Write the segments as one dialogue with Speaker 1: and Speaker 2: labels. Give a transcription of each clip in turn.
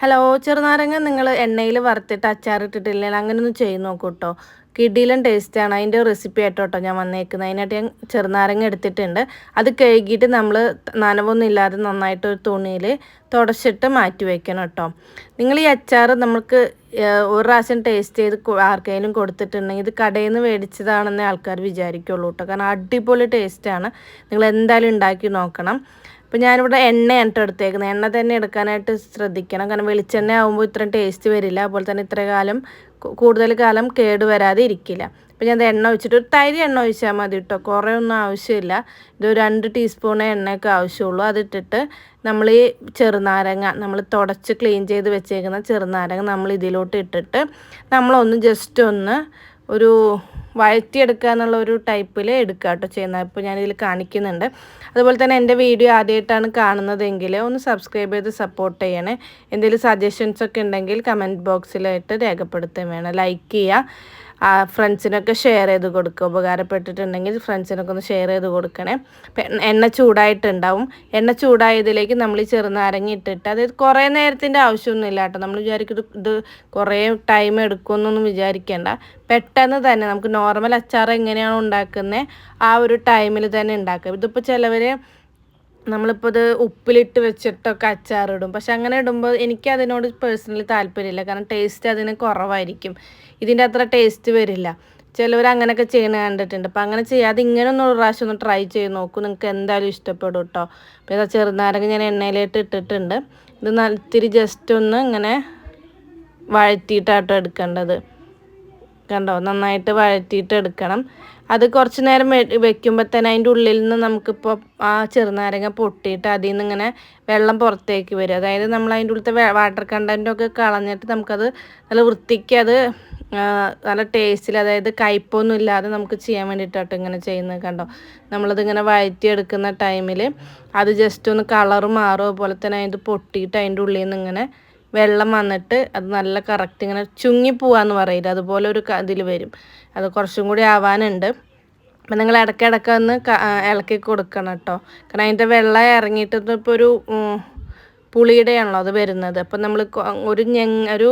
Speaker 1: Hello ചെറുനാരങ്ങ നിങ്ങൾ എണ്ണയിൽ വറുത്തിട്ട് അച്ചാറിട്ടിട്ടില്ലെങ്കിൽ ഒന്ന് ചെയ്ത് നോക്കൂ കേട്ടോ കിടിലൻ ടേസ്റ്റാണ് അതിന്റെ റെസിപ്പി ആയിട്ടോ കേട്ടോ ഞാൻ വന്നേക്കുന്നത് അതിനായിട്ട് ഞാൻ ചെറുനാരങ്ങ എടുത്തിട്ടുണ്ട്. അത് കഴുകിയിട്ട് നമ്മൾ നനവൊന്നും ഇല്ലാതെ നന്നായിട്ട് ഒരു തുണിയിൽ തുടച്ചിട്ട് മാറ്റി വയ്ക്കണം കേട്ടോ നിങ്ങൾ ഈ അച്ചാർ നമുക്ക് ഒരു പ്രാവശ്യം ടേസ്റ്റ് ചെയ്ത് ആർക്കെങ്കിലും കൊടുത്തിട്ടുണ്ടെങ്കിൽ ഇത് കടയിൽ നിന്ന് മേടിച്ചതാണെന്നേ ആൾക്കാർ വിചാരിക്കുള്ളൂ കേട്ടോ കാരണം അടിപൊളി ടേസ്റ്റാണ് നിങ്ങൾ എന്തായാലും ഉണ്ടാക്കി നോക്കണം. അപ്പോൾ ഞാനിവിടെ എണ്ണയാണ് കേട്ടോ എടുത്തേക്കുന്നത് എണ്ണ തന്നെ എടുക്കാനായിട്ട് ശ്രദ്ധിക്കണം. കാരണം വെളിച്ചെണ്ണ ആകുമ്പോൾ ഇത്രയും ടേസ്റ്റ് വരില്ല. അതുപോലെ തന്നെ ഇത്ര കാലം കൂടുതൽ കാലം കേട് വരാതെ ഇരിക്കില്ല. അപ്പോൾ ഞാൻ എണ്ണ ഒഴിച്ചിട്ട് ഒരു തൈര് എണ്ണ ഒഴിച്ചാൽ മതി കേട്ടോ കുറേ ഒന്നും ആവശ്യമില്ല. ഇത് രണ്ട് ടീസ്പൂൺ എണ്ണയൊക്കെ ആവശ്യമുള്ളൂ. അതിട്ടിട്ട് നമ്മൾ ഈ ചെറുനാരങ്ങ നമ്മൾ തുടച്ച് ക്ലീൻ ചെയ്ത് വെച്ചേക്കുന്ന ചെറുനാരങ്ങ നമ്മൾ ഇതിലോട്ട് ഇട്ടിട്ട് നമ്മളൊന്ന് ജസ്റ്റ് ഒന്ന് ഒരു വഴറ്റിയെടുക്കുക എന്നുള്ള ഒരു ടൈപ്പിൽ എടുക്കുക കേട്ടോ ചെയ്യുന്നത്. ഇപ്പോൾ ഞാനിതിൽ കാണിക്കുന്നുണ്ട്. അതുപോലെ തന്നെ എന്റെ വീഡിയോ ആദ്യമായിട്ടാണ് കാണുന്നതെങ്കിൽ ഒന്ന് സബ്സ്ക്രൈബ് ചെയ്ത് സപ്പോർട്ട് ചെയ്യണേ. എന്തെങ്കിലും സജഷൻസ് ഒക്കെ ഉണ്ടെങ്കിൽ കമന്റ് ബോക്സിലായിട്ട് രേഖപ്പെടുത്തുകയും വേണം ലൈക്ക് ചെയ്യുക. ഫ്രണ്ട്സിനൊക്കെ ഷെയർ ചെയ്ത് കൊടുക്കുക ഉപകാരപ്പെട്ടിട്ടുണ്ടെങ്കിൽ ഫ്രണ്ട്സിനൊക്കെ ഒന്ന് ഷെയർ ചെയ്ത് കൊടുക്കണേ. എണ്ണ- ചൂടായിട്ടുണ്ടാവും. എണ്ണ ചൂടായതിലേക്ക് നമ്മൾ ഈ ചെറുനാരങ്ങ ഇട്ടിട്ട് അതായത് കുറേ നേരത്തിന്റെ ആവശ്യമൊന്നുമില്ല കേട്ടോ. നമ്മൾ വിചാരിക്കും ഇത് കുറേ ടൈം എടുക്കുമെന്നൊന്നും വിചാരിക്കേണ്ട. പെട്ടെന്ന് തന്നെ നമുക്ക് നോർമൽ അച്ചാർ എങ്ങനെയാണ് ഉണ്ടാക്കുന്നത് ആ ഒരു ടൈമിൽ തന്നെ ഉണ്ടാക്കുക ഇതിപ്പോൾ ചിലവർ നമ്മളിപ്പോൾ ഇത് ഉപ്പിലിട്ട് വെച്ചിട്ടൊക്കെ അച്ചാറിടും പക്ഷെ അങ്ങനെ ഇടുമ്പോൾ എനിക്ക് അതിനോട് പേഴ്സണലി താല്പര്യമില്ല. കാരണം ടേസ്റ്റ് അതിന് കുറവായിരിക്കും. ഇതിന്റെ അത്ര ടേസ്റ്റ് വരില്ല. ചിലവർ അങ്ങനെയൊക്കെ ചെയ്യണ കണ്ടിട്ടുണ്ട്. അപ്പം അങ്ങനെ ചെയ്യാതെ ഇങ്ങനെ ഒന്ന് ഒരു പ്രാവശ്യം ഒന്ന് ട്രൈ ചെയ്ത് നോക്കൂ. നിങ്ങൾക്ക് എന്തായാലും ഇഷ്ടപ്പെടും കേട്ടോ അപ്പോൾ ചെറുനാരങ്ങ ഞാൻ എണ്ണയിലിട്ട് ഇട്ടിട്ടുണ്ട്. ഇത് നല്ലത്തിരി ജസ്റ്റ് ഒന്ന് ഇങ്ങനെ വഴറ്റിയിട്ടാട്ടോ എടുക്കേണ്ടത്. കണ്ടോ? നന്നായിട്ട് വഴറ്റിയിട്ട് എടുക്കണം. അത് കുറച്ച് നേരം വെക്കുമ്പോൾ തന്നെ അതിന്റെ ഉള്ളിൽ നിന്ന് നമുക്കിപ്പോൾ ആ ചെറുനാരങ്ങ പൊട്ടിയിട്ട് അതിൽ നിന്ന് ഇങ്ങനെ വെള്ളം പുറത്തേക്ക് വരും. അതായത് നമ്മൾ അതിന്റെ ഉള്ളിലത്തെ വാട്ടർ കണ്ടന്റൊക്കെ കളഞ്ഞിട്ട് നമുക്കത് നല്ല വൃത്തിക്ക് അത് നല്ല ടേസ്റ്റിൽ അതായത് കയ്പൊന്നും ഇല്ലാതെ നമുക്ക് ചെയ്യാൻ വേണ്ടിയിട്ടാട്ടോ ഇങ്ങനെ ചെയ്യുന്നത് കണ്ടോ? നമ്മളതിങ്ങനെ വഴറ്റിയെടുക്കുന്ന ടൈമിൽ അത് ജസ്റ്റ് ഒന്ന് കളർ മാറും. അതുപോലെ തന്നെ അതിന്റെ പൊട്ടിയിട്ട് അതിന്റെ ഉള്ളിൽ നിന്ന് ഇങ്ങനെ വെള്ളം വന്നിട്ട് അത് നല്ല കറക്റ്റ് ഇങ്ങനെ ചുങ്ങി പോവാന്ന് പറയില്ല? അതുപോലെ ഒരു ഇതിൽ വരും. അത് കുറച്ചും കൂടി ആവാനുണ്ട്. അപ്പം നിങ്ങൾ ഇടയ്ക്കിടയ്ക്ക് ഒന്ന് ഇളക്കി കൊടുക്കണം കേട്ടോ. കാരണം അതിന്റെ വെള്ളം ഇറങ്ങിയിട്ട് ഇപ്പോൾ ഒരു പുളിയുടെയാണല്ലോ അത് വരുന്നത്. അപ്പം നമ്മൾ ഒരു ഞെങ് ഒരു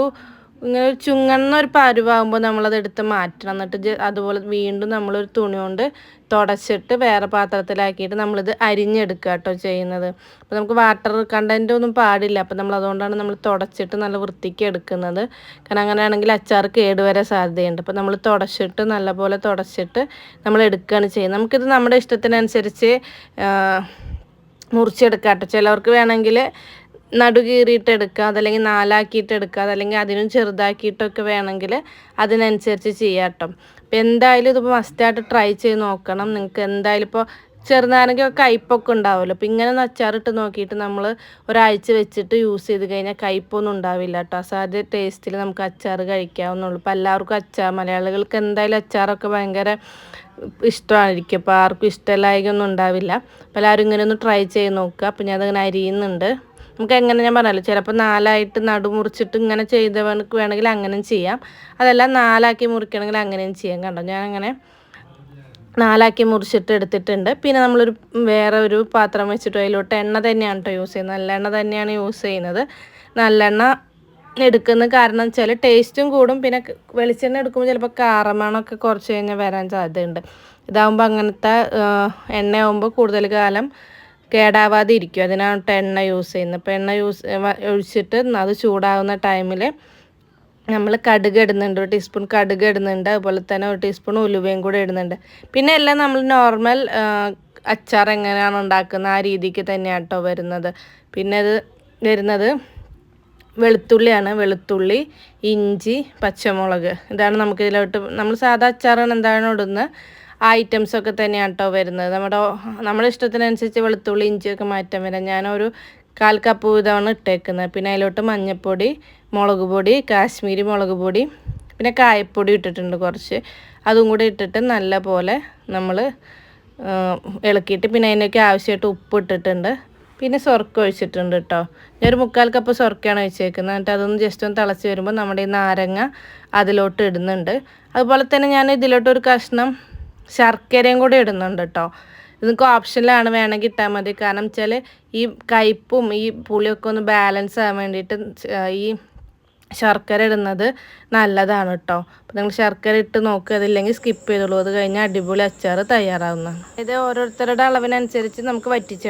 Speaker 1: ഇങ്ങനെ ചുങ്ങന്ന ഒരു പരുവാകുമ്പോൾ നമ്മളത് എടുത്ത് മാറ്റണം. എന്നിട്ട് അതുപോലെ വീണ്ടും നമ്മളൊരു തുണി കൊണ്ട് തുടച്ചിട്ട് വേറെ പാത്രത്തിലാക്കിയിട്ട് നമ്മളിത് അരിഞ്ഞെടുക്കുക കേട്ടോ ചെയ്യുന്നത്. അപ്പോൾ നമുക്ക് വാട്ടർ കണ്ടന്റ് ഒന്നും പാടില്ല. അപ്പോൾ നമ്മൾ അതുകൊണ്ടാണ് നമ്മൾ തുടച്ചിട്ട് നല്ല വൃത്തിക്ക് എടുക്കുന്നത്. കാരണം അങ്ങനെയാണെങ്കിൽ അച്ചാർ കേടുവരാൻ സാധ്യതയുണ്ട്. അപ്പോൾ നമ്മൾ തുടച്ചിട്ട് നല്ലപോലെ തുടച്ചിട്ട് നമ്മൾ എടുക്കുകയാണ് ചെയ്യുന്നത്. നമുക്കിത് നമ്മുടെ ഇഷ്ടത്തിനനുസരിച്ച് മുറിച്ചെടുക്കാം കേട്ടോ. ചിലവർക്ക് വേണമെങ്കിൽ നടു കീറിയിട്ട് എടുക്കുക അതല്ലെങ്കിൽ നാലാക്കിയിട്ട് എടുക്കുക അതല്ലെങ്കിൽ അതിനും ചെറുതാക്കിയിട്ടൊക്കെ വേണമെങ്കിൽ അതിനനുസരിച്ച് ചെയ്യാം കേട്ടോ. അപ്പോൾ എന്തായാലും ഇതിപ്പോൾ മസ്റ്റായിട്ട് ട്രൈ ചെയ്ത് നോക്കണം. നിങ്ങൾക്ക് എന്തായാലും ഇപ്പോൾ ചെറുനാരങ്ങ കയ്പൊക്കെ ഉണ്ടാവുമല്ലോ. അപ്പോൾ ഇങ്ങനെ അച്ചാറിട്ട് നോക്കിയിട്ട് നമ്മൾ ഒരാഴ്ച വെച്ചിട്ട് യൂസ് ചെയ്ത് കഴിഞ്ഞാൽ കയ്പൊന്നും ഉണ്ടാവില്ല കേട്ടോ. അസാധ്യ ടേസ്റ്റിൽ നമുക്ക് അച്ചാർ കഴിക്കാവുന്നുള്ളൂ അപ്പോൾ എല്ലാവർക്കും അച്ചാർ മലയാളികൾക്ക് എന്തായാലും അച്ചാറൊക്കെ ഭയങ്കര ഇഷ്ടമായിരിക്കും. അപ്പോൾ ആർക്കും ഇഷ്ടമില്ലായൊന്നും ഉണ്ടാവില്ല. അപ്പോൾ എല്ലാവരും ഇങ്ങനെ ഒന്ന് ട്രൈ ചെയ്ത് നോക്കുക. അപ്പോൾ ഞാൻ അതങ്ങനെ അരിയുന്നുണ്ട്. നമുക്ക് എങ്ങനെ ഞാൻ പറഞ്ഞല്ലോ ചിലപ്പോൾ നാലായിട്ട് നടു മുറിച്ചിട്ട് ഇങ്ങനെ ചെയ്തവർക്ക് വേണമെങ്കിൽ അങ്ങനെയും ചെയ്യാം. അതല്ല നാലാക്കി മുറിക്കണമെങ്കിൽ അങ്ങനെയും ചെയ്യാം കണ്ടോ? ഞാൻ അങ്ങനെ നാലാക്കി മുറിച്ചിട്ട് എടുത്തിട്ടുണ്ട്. പിന്നെ നമ്മളൊരു വേറെ ഒരു പാത്രം വെച്ചിട്ട് അതിലോട്ട് എണ്ണ തന്നെയാണ് കേട്ടോ യൂസ് ചെയ്യുന്നത്. നല്ല എണ്ണ തന്നെയാണ് യൂസ് ചെയ്യുന്നത്. നല്ലെണ്ണ എടുക്കുന്ന കാരണം വെച്ചാൽ ടേസ്റ്റും കൂടും. പിന്നെ വെളിച്ചെണ്ണ എടുക്കുമ്പോൾ ചിലപ്പോൾ കാറമണമൊക്കെ കുറച്ച് കഴിഞ്ഞാൽ വരാൻ സാധ്യതയുണ്ട്. ഇതാകുമ്പോൾ അങ്ങനത്തെ എണ്ണയാകുമ്പോൾ കൂടുതൽ കാലം കേടാവാതെ ഇരിക്കും. അതിനാണ് എണ്ണ യൂസ് ചെയ്യുന്നത്. അപ്പോൾ എണ്ണ യൂസ് ഒഴിച്ചിട്ട് അത് ചൂടാവുന്ന ടൈമിൽ നമ്മൾ കടുക് ഇടുന്നുണ്ട്. ഒരു ടീസ്പൂൺ കടുക് ഇടുന്നുണ്ട്. അതുപോലെ തന്നെ ഒരു ടീസ്പൂൺ ഉലുവയും കൂടെ ഇടുന്നുണ്ട്. പിന്നെ എല്ലാം നമ്മൾ നോർമൽ അച്ചാർ എങ്ങനെയാണ് ഉണ്ടാക്കുന്നത് ആ രീതിക്ക് തന്നെയാണ് കേട്ടോ വരുന്നത്. പിന്നെ അത് വരുന്നത് വെളുത്തുള്ളിയാണ്. വെളുത്തുള്ളി ഇഞ്ചി പച്ചമുളക്. ഇതാണ് നമുക്കിതിലോട്ട് നമ്മൾ സാധാ അച്ചാറാണ് എന്താണ് ഇടുന്നത്? ആ ഐറ്റംസ് ഒക്കെ തന്നെയാണ് കേട്ടോ വരുന്നത്. നമ്മുടെ നമ്മുടെ ഇഷ്ടത്തിനനുസരിച്ച് വെളുത്തുള്ളി ഇഞ്ചിയൊക്കെ മാറ്റം വരാം. ഞാനൊരു കാൽ കപ്പ് വീതമാണ് ഇട്ടേക്കുന്നത്. പിന്നെ അതിലോട്ട് മഞ്ഞൾപ്പൊടി മുളക് പൊടി കാശ്മീരി മുളക് പൊടി പിന്നെ കായപ്പൊടി ഇട്ടിട്ടുണ്ട് കുറച്ച്. അതും കൂടി ഇട്ടിട്ട് നല്ല പോലെ നമ്മൾ ഇളക്കിയിട്ട് പിന്നെ അതിനൊക്കെ ആവശ്യമായിട്ട് ഉപ്പ് ഇട്ടിട്ടുണ്ട്. പിന്നെ സ്വർക്ക ഒഴിച്ചിട്ടുണ്ട് കേട്ടോ ഞാനൊരു മുക്കാൽ കപ്പ് സ്വർക്കയാണ് ഒഴിച്ചേക്കുന്നത്. എന്നിട്ട് അതൊന്ന് ജസ്റ്റ് ഒന്ന് തിളച്ച് വരുമ്പോൾ നമ്മുടെ ഈ നാരങ്ങ അതിലോട്ട് ഇടുന്നുണ്ട്. അതുപോലെ തന്നെ ഞാൻ ഇതിലോട്ട് ഒരു കഷ്ണം ശർക്കരയും കൂടി ഇടുന്നുണ്ട് കേട്ടോ ഇതൊക്കെ ഓപ്ഷനിലാണ് വേണമെങ്കിൽ ഇട്ടാൽ മതി. കാരണം വെച്ചാൽ ഈ കയ്പ്പും ഈ പുളിയൊക്കെ ഒന്ന് ബാലൻസ് ആകാൻ വേണ്ടിയിട്ട് ഈ ശർക്കര ഇടുന്നത് നല്ലതാണ് കേട്ടോ അപ്പോൾ നിങ്ങൾ ശർക്കര ഇട്ട് നോക്കുക അതില്ലെങ്കിൽ സ്കിപ്പ് ചെയ്തോളൂ. അത് കഴിഞ്ഞാൽ അടിപൊളി അച്ചാർ തയ്യാറാവുന്നതാണ്. ഇത് ഓരോരുത്തരുടെ അളവിനനുസരിച്ച് നമുക്ക് വറ്റിച്ചെടുക്കാം.